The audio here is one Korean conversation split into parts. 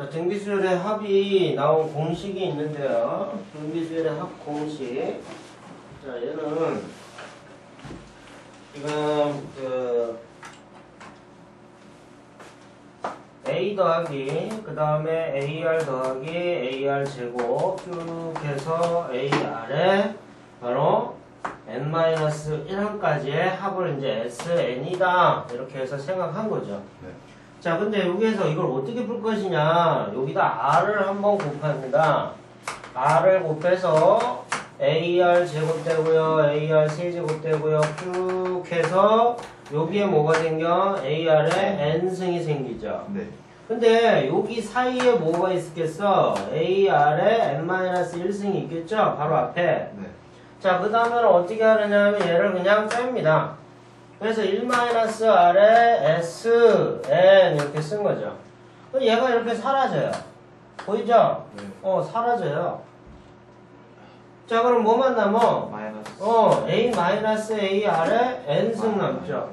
자, 등비수열의 합이 나온 공식이 있는데요. 등비수열의 합 공식. 자, 얘는 지금 그 A 더하기 그 다음에 AR 더하기 AR 제곱 쭉 해서 AR에 바로 n-1항까지의 합을 이제 SN이다 이렇게 해서 생각한 거죠. 네. 자, 근데 여기에서 이걸 어떻게 풀 것이냐? 여기다 R을 한번 곱합니다. R을 곱해서 AR 제곱되고요. AR 세제곱되고요. 쭉 해서 여기에 뭐가 생겨? AR에 N승이 생기죠. 네. 근데 여기 사이에 뭐가 있겠어? AR에 N-1승이 있겠죠? 바로 앞에. 네. 자, 그 다음에는 어떻게 하느냐면 얘를 그냥 뺍니다. 그래서 1-R에 S, N 이렇게 쓴 거죠. 그럼 얘가 이렇게 사라져요. 보이죠? 네. 어, 사라져요. 자, 그럼 뭐만 남어? 마이너스. 어, A-AR에 N승 남죠.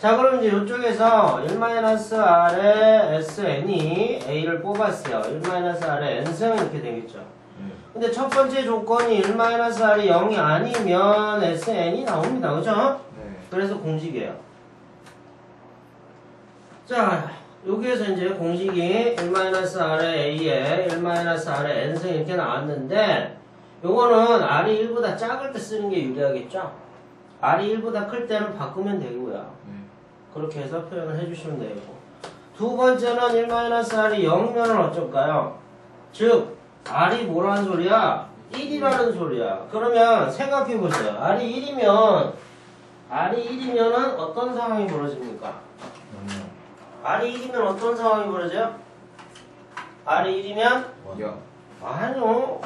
자, 그럼 이제 이쪽에서 1-R에 SN이 A를 뽑았어요. 1-R에 N승 이렇게 되겠죠. 네. 근데 첫 번째 조건이 1-R이 0이 아니면 SN이 나옵니다. 그죠? 네. 그래서 공식이에요. 자, 여기에서 이제 공식이 1-R에 A에 1-R에 N승 이렇게 나왔는데 요거는 R이 1보다 작을 때 쓰는 게 유리하겠죠? R이 1보다 클 때는 바꾸면 되고요. 네. 그렇게 해서 표현을 해주시면 되고 두 번째는 1-R이 0이면 어쩔까요? 즉 R이 뭐라는 소리야? 1이라는 소리야. 그러면 생각해보세요. R이 1이면 R이 1이면은 어떤 상황이 벌어집니까? R이 1이면 어떤 상황이 벌어져요? R이 1이면 영. 아니요.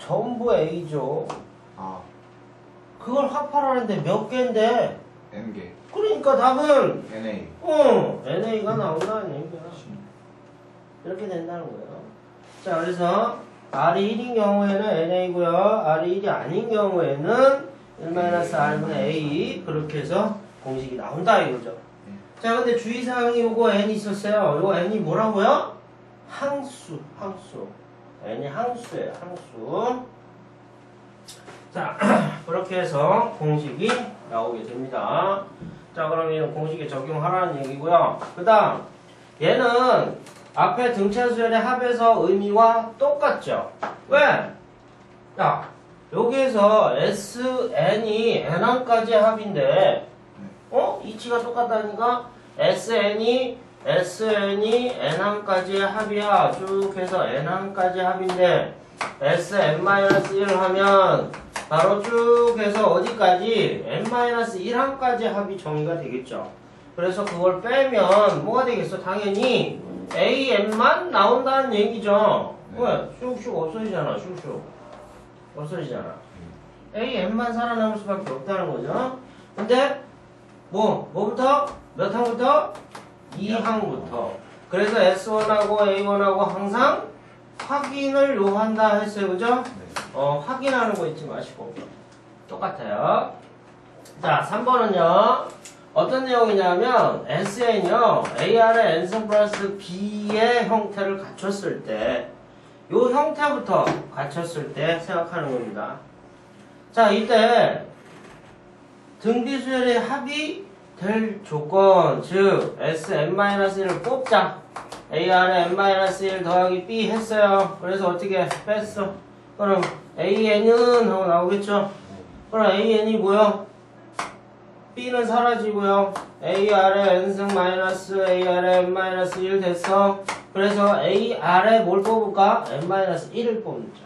전부 A죠. 아. 그걸 합하라는데 몇 개인데? N 개. 그러니까 답은 NA. 어, NA가 나온다는 얘기야. 이렇게 된다는 거예요. 자, 그래서 R이 1인 경우에는 NA고요. R이 1이 아닌 경우에는 1-R분의 A 그렇게 해서 공식이 나온다 이거죠. 네. 자, 근데 주의사항이 요거 N이 있었어요. 요거 N이 뭐라고요? 항수, 항수. N이 항수예요, 항수. 자, 그렇게 해서 공식이 나오게 됩니다. 자, 그러면 공식에 적용하라는 얘기고요. 그 다음, 얘는 앞에 등차수열의 합에서 의미와 똑같죠? 왜? 야, 여기에서 SN이 N1까지 합인데, 어? 이치가 똑같다니까? SN이, SN이 N1까지의 합이야. 쭉 해서 N1까지 합인데, SN-1 하면, 바로 쭉 해서 어디까지? N-1항까지 합이 정의가 되겠죠. 그래서 그걸 빼면 뭐가 되겠어? 당연히 AN만 나온다는 얘기죠. 네. 왜? 슉슉 없어지잖아. 슉슉. 없어지잖아. AN만 살아남을 수밖에 없다는 거죠. 근데 뭐 뭐부터? 몇 항부터? 2항부터. 그래서 S1하고 A1하고 항상 확인을 요한다 했어요. 그죠? 네. 어, 확인하는 거 잊지 마시고. 똑같아요. 자, 3번은요. 어떤 내용이냐면, SN이요. AR의 N승 플러스 B의 형태를 갖췄을 때, 요 형태부터 갖췄을 때 생각하는 겁니다. 자, 이때, 등비수열의 합이 될 조건, 즉, SN-1을 뽑자. AR에 N-1 더하기 B 했어요. 그래서 어떻게 뺐어? 그럼 AN은 하고 나오겠죠? 그럼 AN이 뭐요? B는 사라지고요. AR에 N승 마이너스 AR에 N-1 됐어. 그래서 AR에 뭘 뽑을까? N-1을 뽑는죠.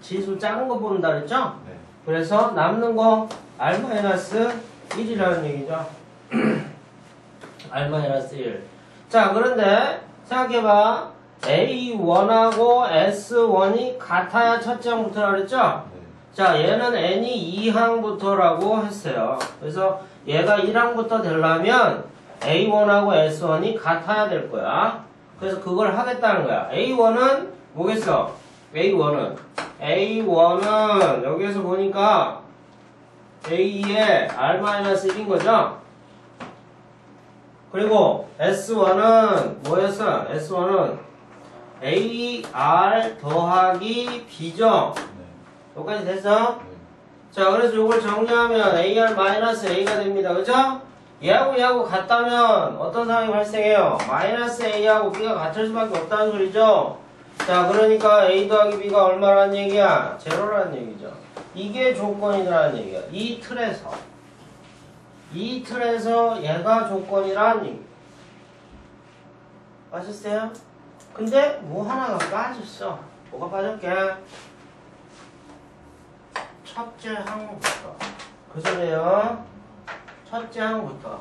지수 작은 거 뽑는다 그랬죠? 네. 그래서 남는 거 R-1이라는 얘기죠. R-1. 자, 그런데 생각해봐. A1하고 S1이 같아야 첫째 항부터라 그랬죠? 네. 자, 얘는 n이 2항부터라고 했어요. 그래서 얘가 1항부터 되려면 A1하고 S1이 같아야 될 거야. 그래서 그걸 하겠다는 거야. A1은 뭐겠어? A1은 A1은 여기에서 보니까 A의 R-1인 거죠? 그리고 S1은 뭐였어? S1은 AR 더하기 B죠? 네. 여기까지 됐어? 네. 자, 그래서 이걸 정리하면 AR 마이너스 A가 됩니다. 그죠? 얘하고 얘하고 같다면 어떤 상황이 발생해요? 마이너스 A하고 B가 같을 수밖에 없다는 소리죠? 자, 그러니까 A 더하기 B가 얼마라는 얘기야? 제로라는 얘기죠. 이게 조건이라는 얘기야. 이 틀에서. 이 틀에서 얘가 조건이라는 얘기. 아셨어요? 근데 뭐 하나가 빠졌어. 뭐가 빠졌게? 첫째 항부터. 그 소리예요. 첫째 항부터.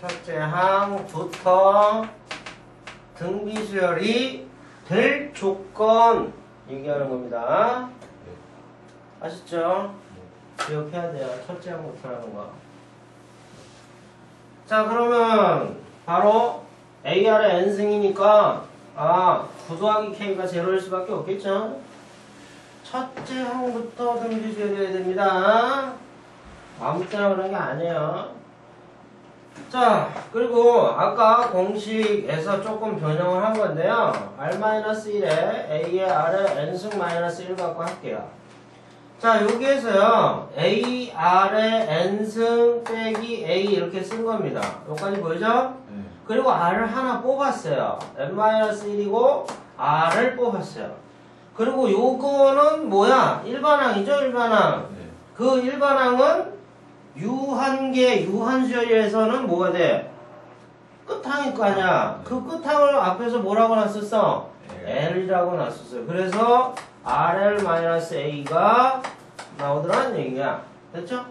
첫째 항부터 등비 수열이 될 조건 얘기하는 겁니다. 아셨죠? 기억해야 돼요. 첫째 항부터라는 거. 자, 그러면 바로 AR의 n승이니까 아, 9 더하기 K가 제로일 수밖에 없겠죠? 첫째 항부터 등비 수열해야 됩니다. 아무 때나 그런 게 아니에요. 자, 그리고 아까 공식에서 조금 변형을 한 건데요. R-1에 A의 R에 N승 마이너스 1 갖고 할게요. 자, 여기에서요. A, R에 N승 빼기 A 이렇게 쓴 겁니다. 여기까지 보이죠? 네. 그리고 R을 하나 뽑았어요. N-1이고 R을 뽑았어요. 그리고 요거는 뭐야? 일반항이죠, 일반항. 네. 그 일반항은 유한계, 유한수열에서는 뭐가 돼? 끝항일 거 아니야. 그 끝항을 앞에서 뭐라고 놨었어? L이라고 놨었어요. 그래서 RL-A가 나오더라는 얘기야. 됐죠?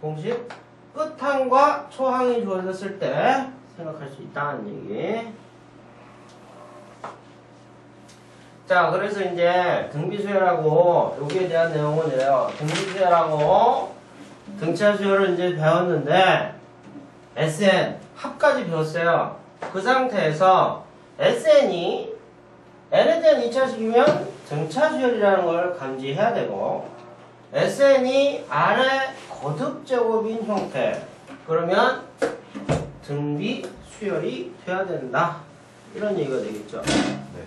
공식 끝항과 초항이 주어졌을 때 생각할 수 있다는 얘기. 자, 그래서 이제 등비수열하고 여기에 대한 내용은 이래요. 등비수열하고 등차 수열을 이제 배웠는데 SN 합까지 배웠어요. 그 상태에서 SN이 N에 대한 2차식이면 등차 수열이라는 걸 감지해야 되고 SN이 R의 거듭 제곱인 형태 그러면 등비 수열이 돼야 된다. 이런 얘기가 되겠죠. 네.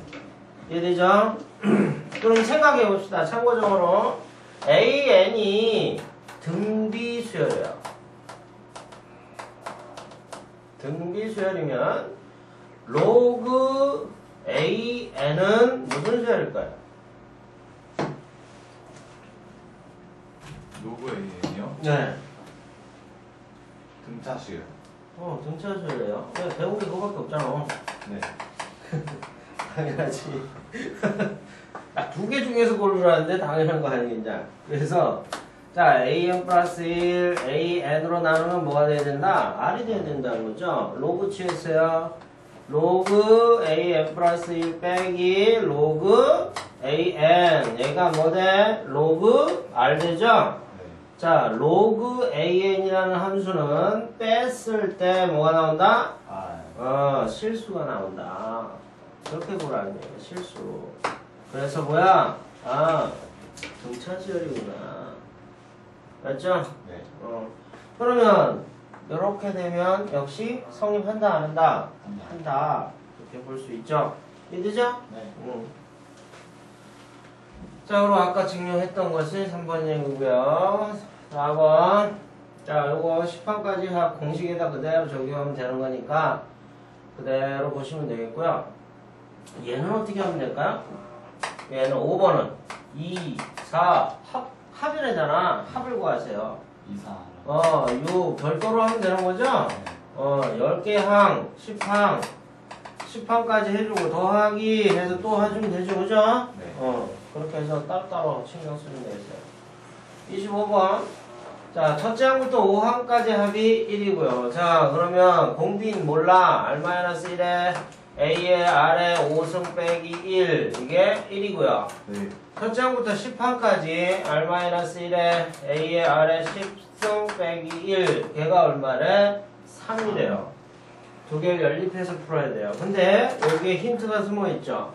이해되죠? 그럼 생각해 봅시다. 참고적으로 AN이 등비 수열이에요. 등비 수열이면 로그 AN은 무슨 수열일까요? 로그 A는요? 네. 등차수요. 어, 등차 수열이에요. 왜 배운 게 그거밖에 없잖아. 네. 당연하지. 두 개 중에서 고르라는데 당연한 거 아니겠냐. 그래서 자 an 플러스 1 an으로 나누면 뭐가 돼야 된다? r이 돼야 된다는 거죠. 로그 취했어요. 로그 an 플러스 1 빼기 로그 an 얘가 뭐 돼? 로그 r 되죠? 네. 자 로그 an이라는 함수는 뺐을 때 뭐가 나온다? 아, 어, 실수가 나온다. 그렇게 보라는 얘기야, 실수. 그래서 뭐야? 아, 등차수열이구나. 맞죠? 네. 어. 그러면, 이렇게 되면 역시 성립한다, 안 한다? 한다. 이렇게 볼 수 있죠? 이해되죠? 네. 응. 자, 그럼 아까 증명했던 것이 3번 얘기고요. 4번. 자, 요거 10판까지 공식에다 그대로 적용하면 되는 거니까 그대로 보시면 되겠고요. 얘는 어떻게 하면 될까요? 얘는 5번은 2, 4, 합, 합이래잖아. 합을 구하세요. 이사. 어, 요 별도로 하면 되는 거죠? 네. 어, 10개 항, 10항, 10항까지 해주고 더하기 해서 또 해주면 되죠, 그죠? 네. 어, 그렇게 해서 따로따로 신경 쓰면 되겠어요. 25번. 자, 첫째 항부터 5항까지 합이 1이고요. 자, 그러면 공빈 몰라. R-1에 A에 R에 5승 빼기 1. 이게 1이고요. 네. 첫째 항부터 10항까지 R-1에 A에 R에 10승 빼기 1. 걔가 얼마래? 3이래요. 두개 연립해서 풀어야 돼요. 근데 여기에 힌트가 숨어 있죠.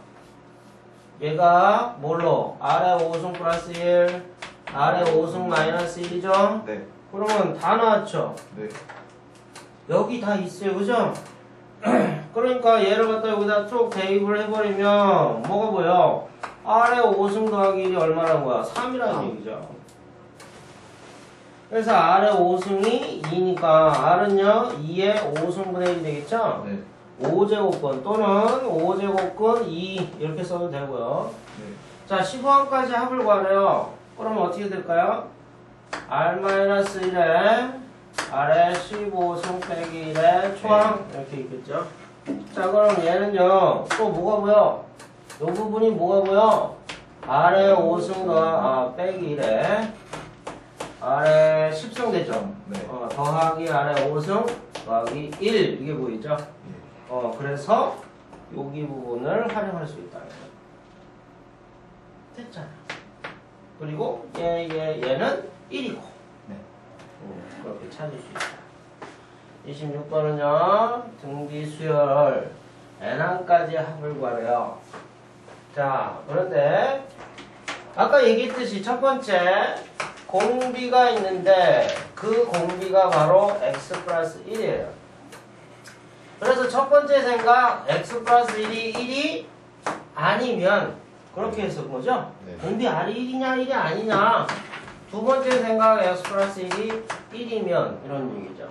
얘가 뭘로? R에 5승 플러스 1, R에 5승 마이너스 1이죠? 네. 그러면 다 나왔죠? 네. 여기 다 있어요. 그죠? 그러니까 얘를 갖다 여기다 쭉 대입을 해버리면 뭐가 보여? R의 5승 더하기 1이 얼마라는 거야? 3이라는 얘기죠. 그래서 R의 5승이 2니까 R은요 2의 5승분의 1이 되겠죠? 네. 5제곱근 또는 5제곱근 2 이렇게 써도 되고요. 네. 자 15항까지 합을 구하래요. 그러면 어떻게 될까요? R-1에 R의 15승 빼기 1의 초항 이렇게 있겠죠. 자 그럼 얘는요 또 뭐가 보여? 이 부분이 뭐가 보여? R의 5승 더 아, 빼기 1에 R의 10승 되죠. 네. 어, 더하기 R의 5승 더하기 1 이게 보이죠? 예. 어 그래서 여기 부분을 활용할 수 있다. 됐잖아. 그리고 얘, 얘, 얘는 1이고 네. 그렇게 찾을 수 있다. 26번은요 등비 수열 n항까지 합을 구하래요. 자 그런데 아까 얘기했듯이 첫 번째 공비가 있는데 그 공비가 바로 x 플러스 1이에요. 그래서 첫 번째 생각 x 플러스 1이 1이 아니면 그렇게 해서 뭐죠? 네. 공비 R이 1이냐 1이 아니냐 두 번째 생각 x 플러스 1이 1이면 이런 얘기죠.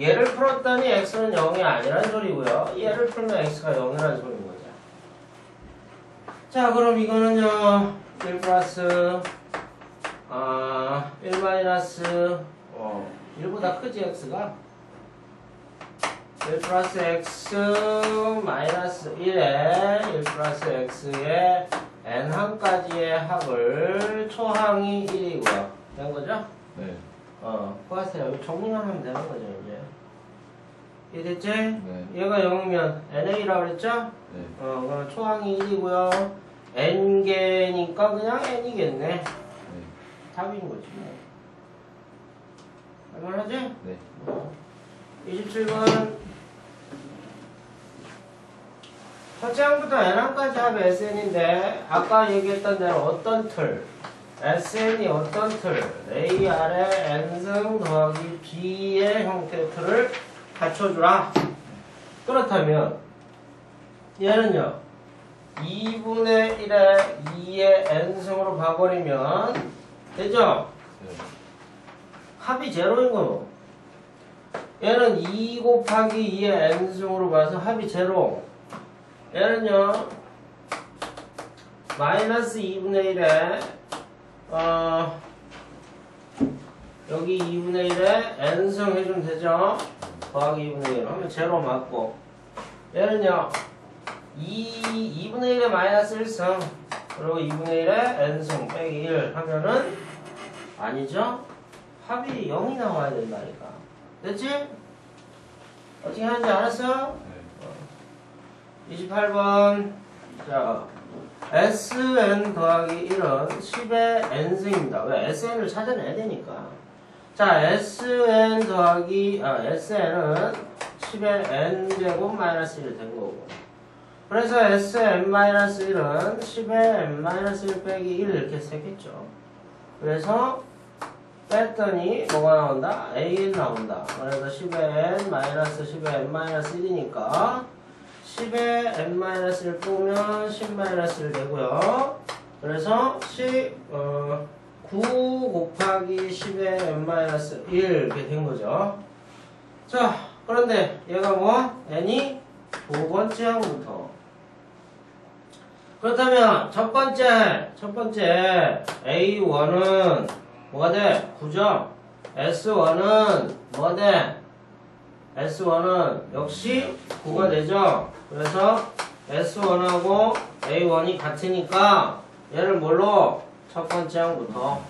얘를 풀었더니 x는 0이 아니란 소리고요. 얘를 풀면 x가 0이란 소리인 거죠. 자 그럼 이거는요. 1 플러스 아, 1 마이너스 어, 1보다 크지 x가 1 플러스 x 마이너스 1에 1 플러스 x에 n1까지의 합을 초항이 1이고요. 된 거죠? 네. 어, 구하세요. 정리만 하면 되는 거죠, 이제. 이해됐지? 네. 얘가 0이면 NA라고 그랬죠? 네. 어, 그럼 초항이 1이고요. N개니까 그냥 N이겠네. 네. 답인 거지. 뭐. 얼마나지? 네. 어. 27번. 첫째 항부터 n항까지 합의 SN인데, 아까 얘기했던 대로 어떤 틀, SN이 어떤 틀, A, R의 N승 더하기 B의 형태의 틀을 갖춰주라. 그렇다면, 얘는요, 2분의 1에 2의 N승으로 봐버리면, 되죠? 네. 합이 제로인 거. 얘는 2 곱하기 2의 n승으로 봐서 합이 제로. 얘는요, 마이너스 2분의 1에, 어, 여기 2분의 1에 n승 해주면 되죠? 더하기 2분의 1 하면 제로 맞고. 얘는요, 2, 2분의 1에 마이너스 1승, 그리고 2분의 1에 n승 빼기 1 하면은, 아니죠? 합이 0이 나와야 된다니까. 됐지? 어떻게 하는지 알았어? 네. 28번. 자, SN 더하기 1은 10의 N승입니다. 왜? SN을 찾아내야 되니까. 자, SN 더하기, 아, SN은 10의 N제곱 마이너스 1이 된 거고. 그래서 SN 마이너스 1은 10의 N 마이너스 1 빼기 1 이렇게 쓰겠죠. 그래서 뺐더니 뭐가 나온다? AN 나온다. 그래서 10의 N 마이너스 10의 N 마이너스 1이니까 10의 N 마이너스 1 빼면 10 마이너스 1 되고요. 그래서 10, 어, 9 곱하기 10의 N 마이너스 1 이렇게 된 거죠. 자, 그런데 얘가 뭐? N이 두 번째 항부터. 그렇다면 첫 번째, 첫 번째 A1은 뭐가 돼? 9죠? S1은 뭐가 돼? S1은 역시 9가 되죠? 그래서 S1하고 A1이 같으니까 얘를 뭘로? 첫 번째 항부터